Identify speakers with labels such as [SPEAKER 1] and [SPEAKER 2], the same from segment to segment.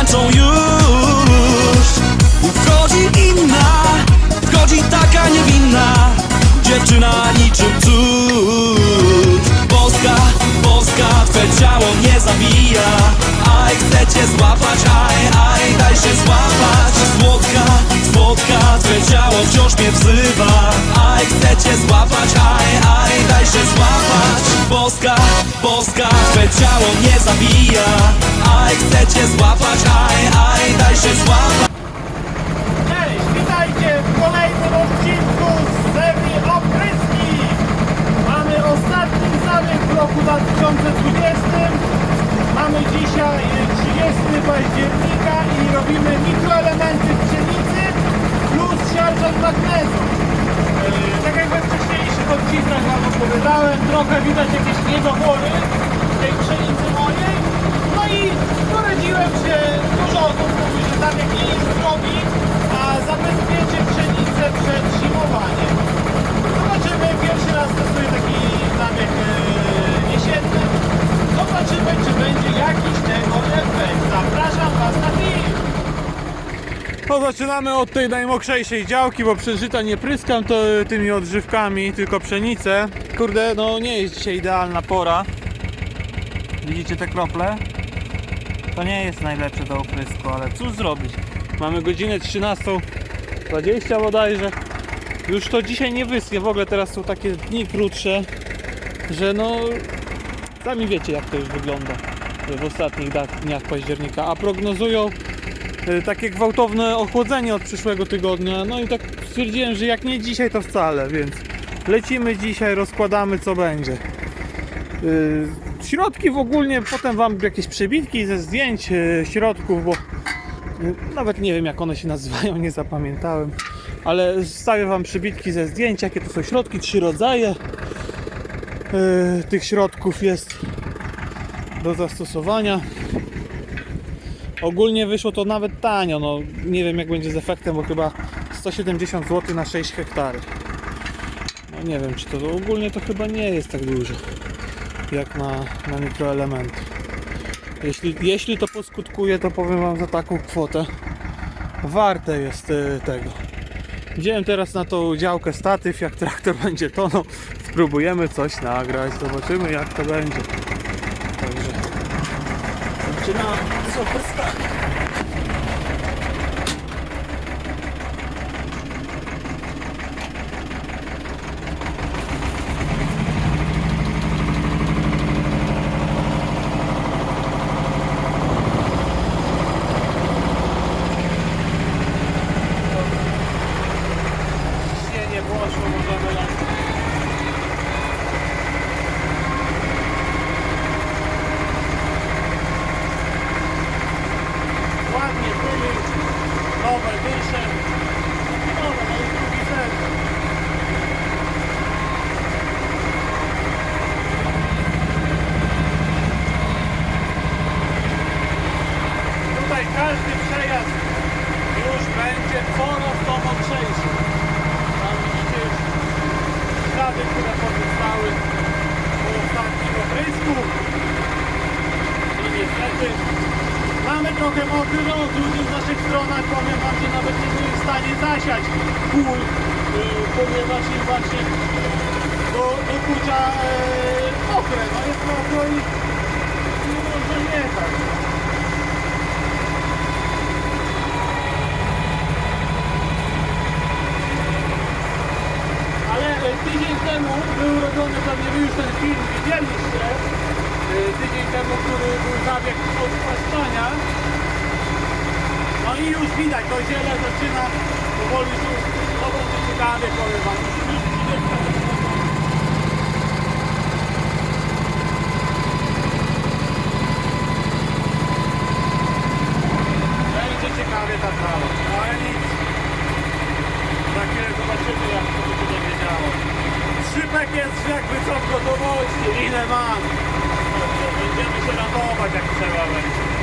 [SPEAKER 1] tańczą już. Wchodzi inna, wchodzi taka niewinna. Dziewczyna niczym cud. Boska, boska, twe ciało mnie zabija. Aj, chcę cię złapać, aj, aj, daj się złapać. Słodka, słodka, twe ciało wciąż mnie wzywa. Aj, chcę cię złapać, aj, aj, daj się złapać. Boska, boska, twe ciało mnie zabija. Aj, chcę cię złapać,
[SPEAKER 2] Mamy dzisiaj e, 30 października i robimy mikroelementy pszenicy plus siarczan magnezu. E, Tak jak we wcześniejszych odcinkach Wam opowiadałem, trochę widać jakieś niedobory w tej pszenicy mojej. No i poradziłem się dużo osób mówi, że zabieg nie jest drogi, a zabezpieczy pszenicę przed zimowaniem. Zobaczymy, pierwszy raz testuję taki zabieg e, jesienny. Zobaczymy, czy będzie jakiś tego efekt. Zapraszam Was na film.
[SPEAKER 3] No zaczynamy od tej najmokrzejszej działki, bo przeżyta nie pryskam to tymi odżywkami, tylko pszenicę. Kurde, no nie jest dzisiaj idealna pora. Widzicie te krople? To nie jest najlepsze do oprysku, ale cóż zrobić? Mamy godzinę 13.20 bodajże. Już to dzisiaj nie wyschnie, w ogóle teraz są takie dni krótsze, że no sami wiecie jak to już wygląda w ostatnich dniach października, a prognozują y, takie gwałtowne ochłodzenie od przyszłego tygodnia. No i tak stwierdziłem, że jak nie dzisiaj, to wcale, więc lecimy dzisiaj, rozkładamy co będzie. Y, Środki w ogólnie, potem wam jakieś przebitki ze zdjęć y, środków, bo y, nawet nie wiem jak one się nazywają, nie zapamiętałem, ale wstawię wam przybitki ze zdjęć, jakie to są środki, trzy rodzaje y, tych środków jest do zastosowania. Ogólnie wyszło to nawet tanio, no nie wiem jak będzie z efektem, bo chyba 170 zł na 6 hektary. No nie wiem czy to ogólnie to chyba nie jest tak dużo jak na, na mikroelementy. Jeśli, jeśli to poskutkuje, to powiem Wam za taką kwotę warte jest y, tego. Wziąłem teraz na tą działkę statyw, jak traktor będzie tonął, spróbujemy coś nagrać, zobaczymy jak to będzie. Także zaczynamy z opryskami.
[SPEAKER 2] Ciśnienie poszło, możemy lecieć. Ładnie byli, nowe dysze. Nowe, no i drugi sezon. Tutaj każdy przejazd już będzie coraz to mocniejszy. Tam widzicie już ślady, które pozostały po ostatnim oprysku. I niestety mamy trochę mokry ląd. Ludzie w naszych stronach powiem wam, że nawet nie byli w stanie zasiać pól, yy, ponieważ im właśnie do, dokucza yy, mokre. No jest mokro i nie można jechać. Ale e, tydzień temu był robiony, pewnie wy już ten film widzieliście, e, tydzień temu, który był zabieg od paszczania. No i już widać, to ziele zaczyna powoli już, będzie ciekawie, powiem wam. Już widać, Będzie ciekawie ta trawa, no ale nic. Za zobaczymy jak to będzie działo. Szypek jest jak wysoko gotowości, ile mam. Będziemy się radować jak trzeba będzie.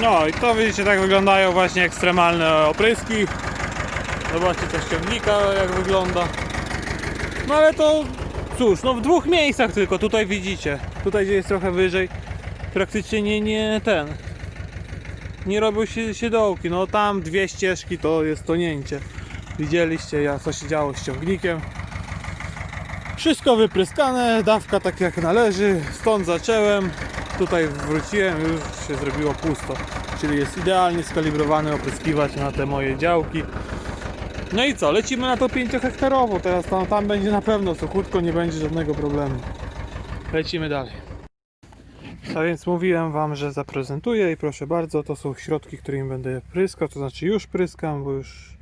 [SPEAKER 3] No i to widzicie, tak wyglądają właśnie ekstremalne opryski. Zobaczcie też ciągnika jak wygląda. No ale to cóż, no w dwóch miejscach tylko, tutaj widzicie. Tutaj gdzie jest trochę wyżej, praktycznie nie, nie ten. Nie robią się siedołki, no tam dwie ścieżki to jest tonięcie. Widzieliście jak co się działo z ciągnikiem. Wszystko wypryskane, dawka tak jak należy, stąd zacząłem. Tutaj wróciłem, już się zrobiło pusto. Czyli jest idealnie skalibrowany opryskiwać na te moje działki. No i co, lecimy na to 5 hektarowo. Teraz tam, tam będzie na pewno suchutko, nie będzie żadnego problemu. Lecimy dalej. A więc mówiłem Wam, że zaprezentuję i proszę bardzo, to są środki, którymi będę pryskał, to znaczy już pryskam, bo już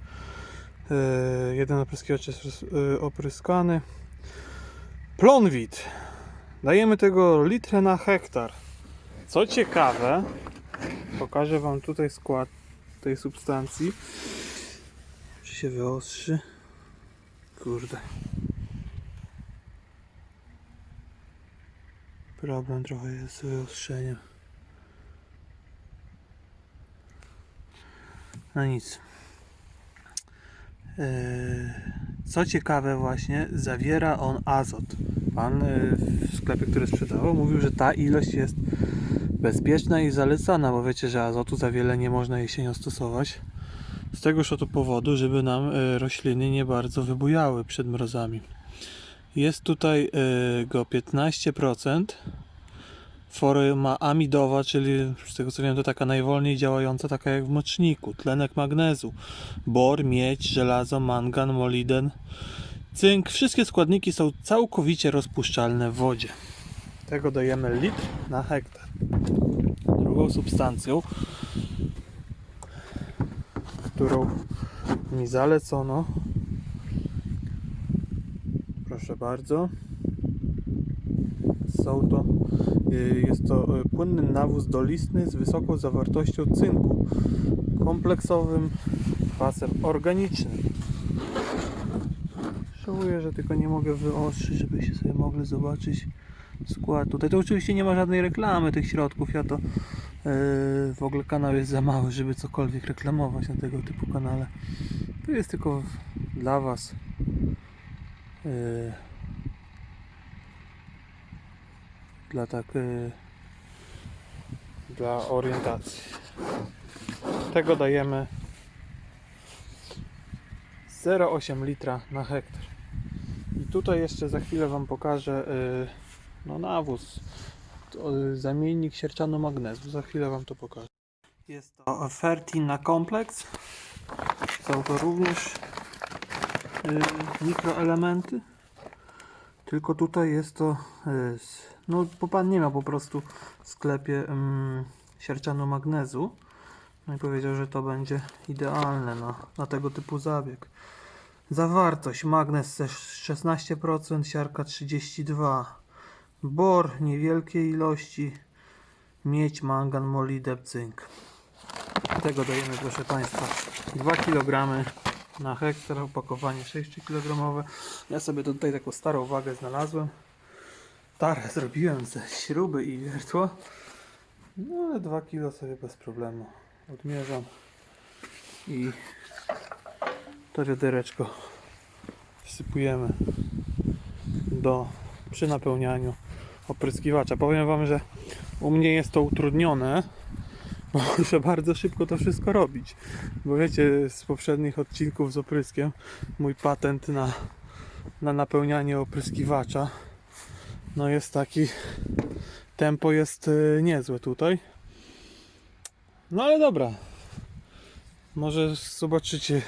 [SPEAKER 3] e, jeden opryskiwacz jest e, opryskany. Plonwit. Dajemy tego litrę na hektar. Co ciekawe, pokażę Wam tutaj skład tej substancji. Czy się wyostrzy? Kurde. Problem trochę jest z wyostrzeniem. No nic. Eee, Co ciekawe właśnie, zawiera on azot. Pan e, w sklepie, który sprzedawał, mówił, że ta ilość jest bezpieczna i zalecana, bo wiecie, że azotu za wiele nie można jesienią stosować. Z tegoż oto powodu, żeby nam e, rośliny nie bardzo wybujały przed mrozami. Jest tutaj e, go 15%. Forma amidowa, czyli z tego co wiem, to taka najwolniej działająca, taka jak w moczniku. Tlenek magnezu, bor, miedź, żelazo, mangan, moliden, cynk. Wszystkie składniki są całkowicie rozpuszczalne w wodzie. Tego dajemy litr na hektar. Drugą substancją, którą mi zalecono, proszę bardzo, są to, y, jest to y, płynny nawóz dolistny z wysoką zawartością cynku, kompleksowym kwasem organicznym. Żałuję, że tylko nie mogę wyostrzyć, żebyście sobie mogli zobaczyć skład. Tutaj to oczywiście nie ma żadnej reklamy tych środków. Ja to yy, w ogóle kanał jest za mały, żeby cokolwiek reklamować na tego typu kanale. To jest tylko dla Was. Yy, dla tak yy, dla orientacji. Tego dajemy 0,8 litra na hektar. I tutaj jeszcze za chwilę Wam pokażę yy, no nawóz, y, zamiennik sierczano-magnezu. Za chwilę Wam to pokażę. Jest to Fertina Complex. Są to również y, mikroelementy. Tylko tutaj jest to, z- no bo Pan nie miał po prostu w sklepie mm, sierczano-magnezu. No i powiedział, że to będzie idealne na, na tego typu zabieg. Zawartość magnez też 16%, siarka 32%. Bor niewielkiej ilości, miedź, mangan, molibdeb, cynk. Tego dajemy proszę Państwa 2 kg na hektar, opakowanie 6 kg. Ja sobie tutaj taką starą wagę znalazłem. Tarę zrobiłem ze śruby i wiertła. No ale 2 kg sobie bez problemu odmierzam i to wiadereczko wsypujemy do przy napełnianiu opryskiwacza. Powiem Wam, że u mnie jest to utrudnione, muszę bardzo szybko to wszystko robić. Bo wiecie, z poprzednich odcinków z opryskiem, mój patent na, na napełnianie opryskiwacza no jest taki, tempo jest y, niezłe tutaj. No ale dobra, może zobaczycie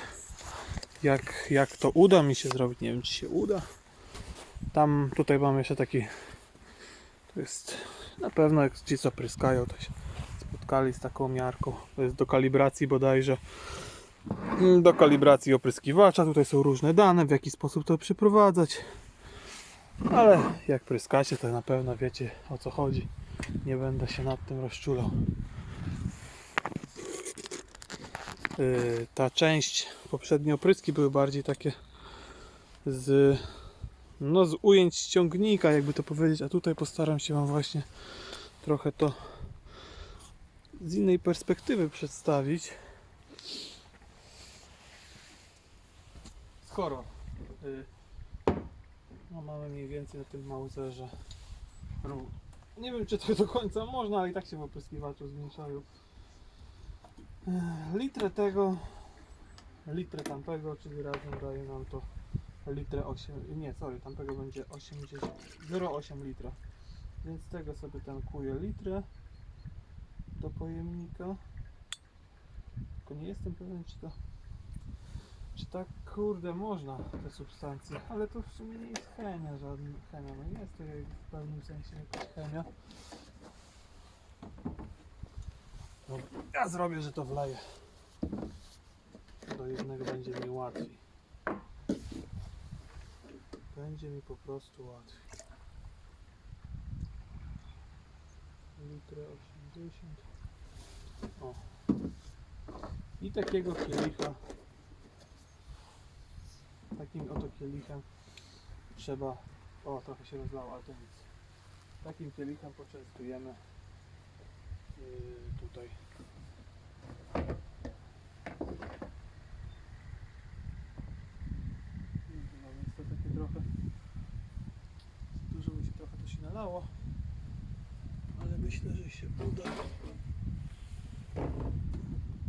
[SPEAKER 3] jak, jak to uda mi się zrobić. Nie wiem, czy się uda. Tam tutaj mam jeszcze taki. To jest na pewno jak ci co pryskają, to się spotkali z taką miarką. To jest do kalibracji bodajże. Mm, Do kalibracji opryskiwacza. Tutaj są różne dane, w jaki sposób to przeprowadzać. Ale jak pryskacie, to na pewno wiecie o co chodzi. Nie będę się nad tym rozczulał. Yy, ta część, poprzednie opryski były bardziej takie z no z ujęć ściągnika, jakby to powiedzieć, a tutaj postaram się Wam właśnie trochę to z innej perspektywy przedstawić. Skoro y, no mamy mniej więcej na tym Mauserze ruch. Nie wiem czy to do końca można, ale i tak się w opryskiwaczu zmniejszają. Ech, Litrę tego, litrę tamtego, czyli razem daje nam to litrę 8, nie sorry, tamtego będzie 80, 0,8 litra. Więc tego sobie tankuję litrę do pojemnika. Tylko nie jestem pewien czy to czy tak kurde można te substancje, ale to w sumie nie jest chemia żadna chemia, no jest to w pewnym sensie jakaś chemia. No, ja zrobię, że to wleję. Do jednego będzie mi łatwiej. Będzie mi po prostu łatwiej. Litrę 80. O. I takiego kielicha takim oto kielichem trzeba. O, trochę się rozlało, ale to nic. Takim kielichem poczęstujemy yy, tutaj. No więc to takie trochę. Dużo mi się trochę to się nalało. Myślę, że się uda.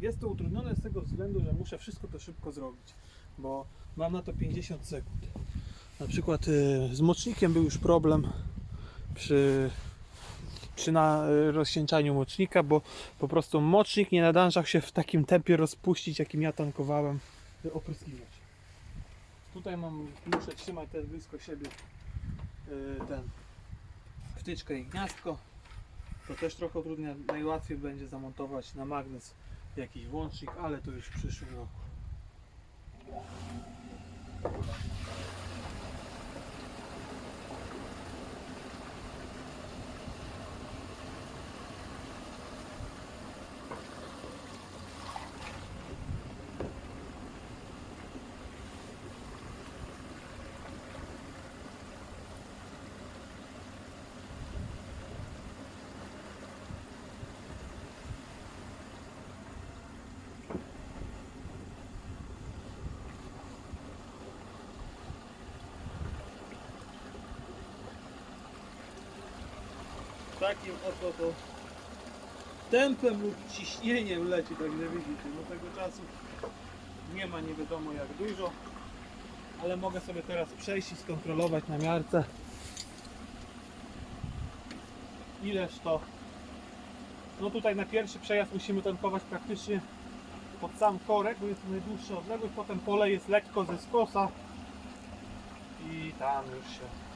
[SPEAKER 3] Jest to utrudnione z tego względu, że muszę wszystko to szybko zrobić, bo mam na to 50 sekund. Na przykład y, z mocznikiem był już problem przy, przy na, rozcieńczaniu mocznika, bo po prostu mocznik nie nadążał się w takim tempie rozpuścić, jakim ja tankowałem. Tutaj mam, muszę trzymać też blisko siebie y, ten wtyczkę i gniazdko. To też trochę utrudnia. Najłatwiej będzie zamontować na magnes jakiś włącznik, ale to już w przyszłym roku. Takim oto to tempem lub ciśnieniem leci, także widzicie, do tego czasu nie ma nie wiadomo jak dużo, ale mogę sobie teraz przejść i skontrolować na miarce ileż to. No tutaj na pierwszy przejazd musimy tankować praktycznie pod sam korek, bo jest najdłuższa odległość, potem pole jest lekko ze skosa i tam już się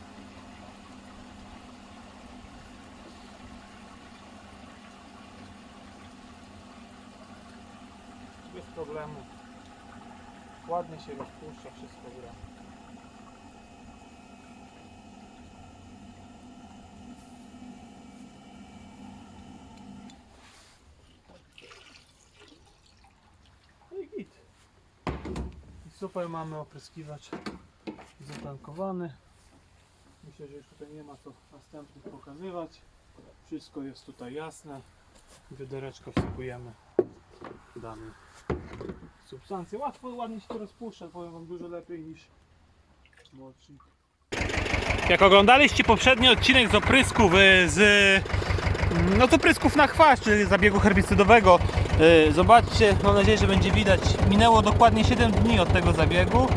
[SPEAKER 3] problemu. Ładnie się rozpuszcza, wszystko gra. No i git. I super mamy opryskiwacz zatankowany. Myślę, że już tutaj nie ma co następnych pokazywać. Wszystko jest tutaj jasne. Wiadereczko wsypujemy damy substancję. Łatwo, ładnie się to rozpuszcza, powiem wam dużo lepiej niż mocznik. Jak oglądaliście poprzedni odcinek z oprysków z no z oprysków na chwast, czyli zabiegu herbicydowego. y, Zobaczcie, mam nadzieję, że będzie widać. Minęło dokładnie 7 dni od tego zabiegu.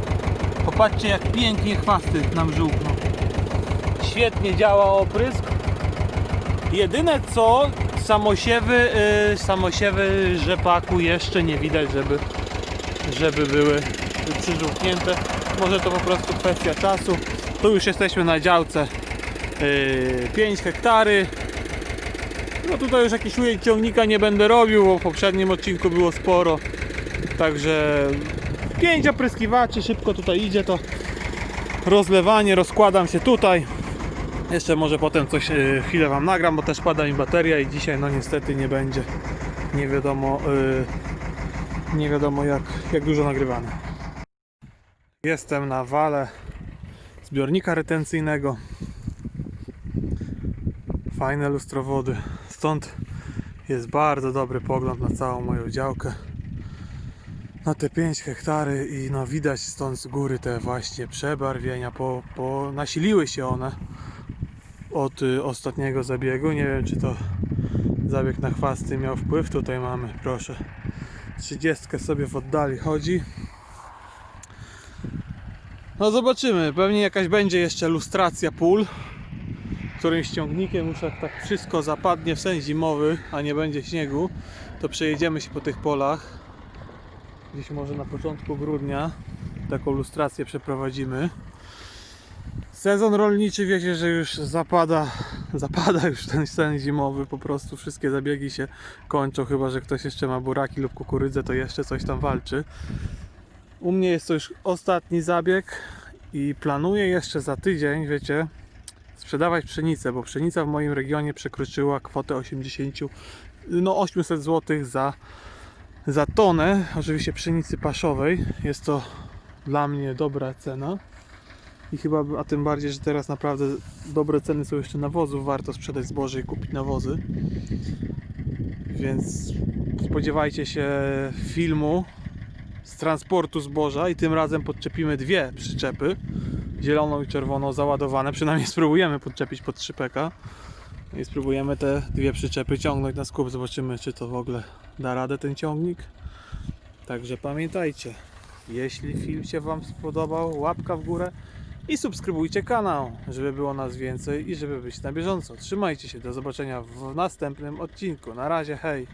[SPEAKER 3] Popatrzcie jak pięknie chwasty nam żółkną. Świetnie działa oprysk. Jedyne co, samosiewy, y, samosiewy rzepaku jeszcze nie widać, żeby, żeby były przyżółknięte. Może to po prostu kwestia czasu. Tu już jesteśmy na działce y, 5 hektary. No tutaj już jakiś ujęć ciągnika nie będę robił, bo w poprzednim odcinku było sporo. Także 5 opryskiwaczy, szybko tutaj idzie to rozlewanie, rozkładam się tutaj. Jeszcze może potem coś e, chwilę Wam nagram, bo też pada mi bateria i dzisiaj no niestety nie będzie nie wiadomo e, nie wiadomo jak, jak dużo nagrywamy. Jestem na wale zbiornika retencyjnego. Fajne lustro wody. Stąd Jest bardzo dobry pogląd na całą moją działkę. Na te 5 hektary i no widać stąd z góry te właśnie przebarwienia, po, po nasiliły się one od y, ostatniego zabiegu. Nie wiem czy to zabieg na chwasty miał wpływ. Tutaj mamy, proszę, 30 sobie w oddali chodzi. No zobaczymy, pewnie jakaś będzie jeszcze lustracja pól którymś ciągnikiem już jak tak wszystko zapadnie w sen zimowy, a nie będzie śniegu, to przejedziemy się po tych polach. Gdzieś może na początku grudnia taką lustrację przeprowadzimy. Sezon rolniczy wiecie, że już zapada, zapada już ten sen zimowy, po prostu wszystkie zabiegi się kończą, chyba że ktoś jeszcze ma buraki lub kukurydzę, to jeszcze coś tam walczy. U mnie jest to już ostatni zabieg i planuję jeszcze za tydzień, wiecie, sprzedawać pszenicę, bo pszenica w moim regionie przekroczyła kwotę 80, no 800 zł za, za tonę, oczywiście pszenicy paszowej. Jest to dla mnie dobra cena. I chyba, a tym bardziej, że teraz naprawdę dobre ceny są jeszcze nawozów, warto sprzedać zboże i kupić nawozy. Więc spodziewajcie się filmu z transportu zboża i tym razem podczepimy dwie przyczepy zieloną i czerwoną załadowane. Przynajmniej spróbujemy podczepić pod 3PK. I spróbujemy te dwie przyczepy ciągnąć na skup. Zobaczymy, czy to w ogóle da radę ten ciągnik. Także pamiętajcie, jeśli film się Wam spodobał, łapka w górę i subskrybujcie kanał, żeby było nas więcej i żeby być na bieżąco. Trzymajcie się, do zobaczenia w następnym odcinku. Na razie, hej!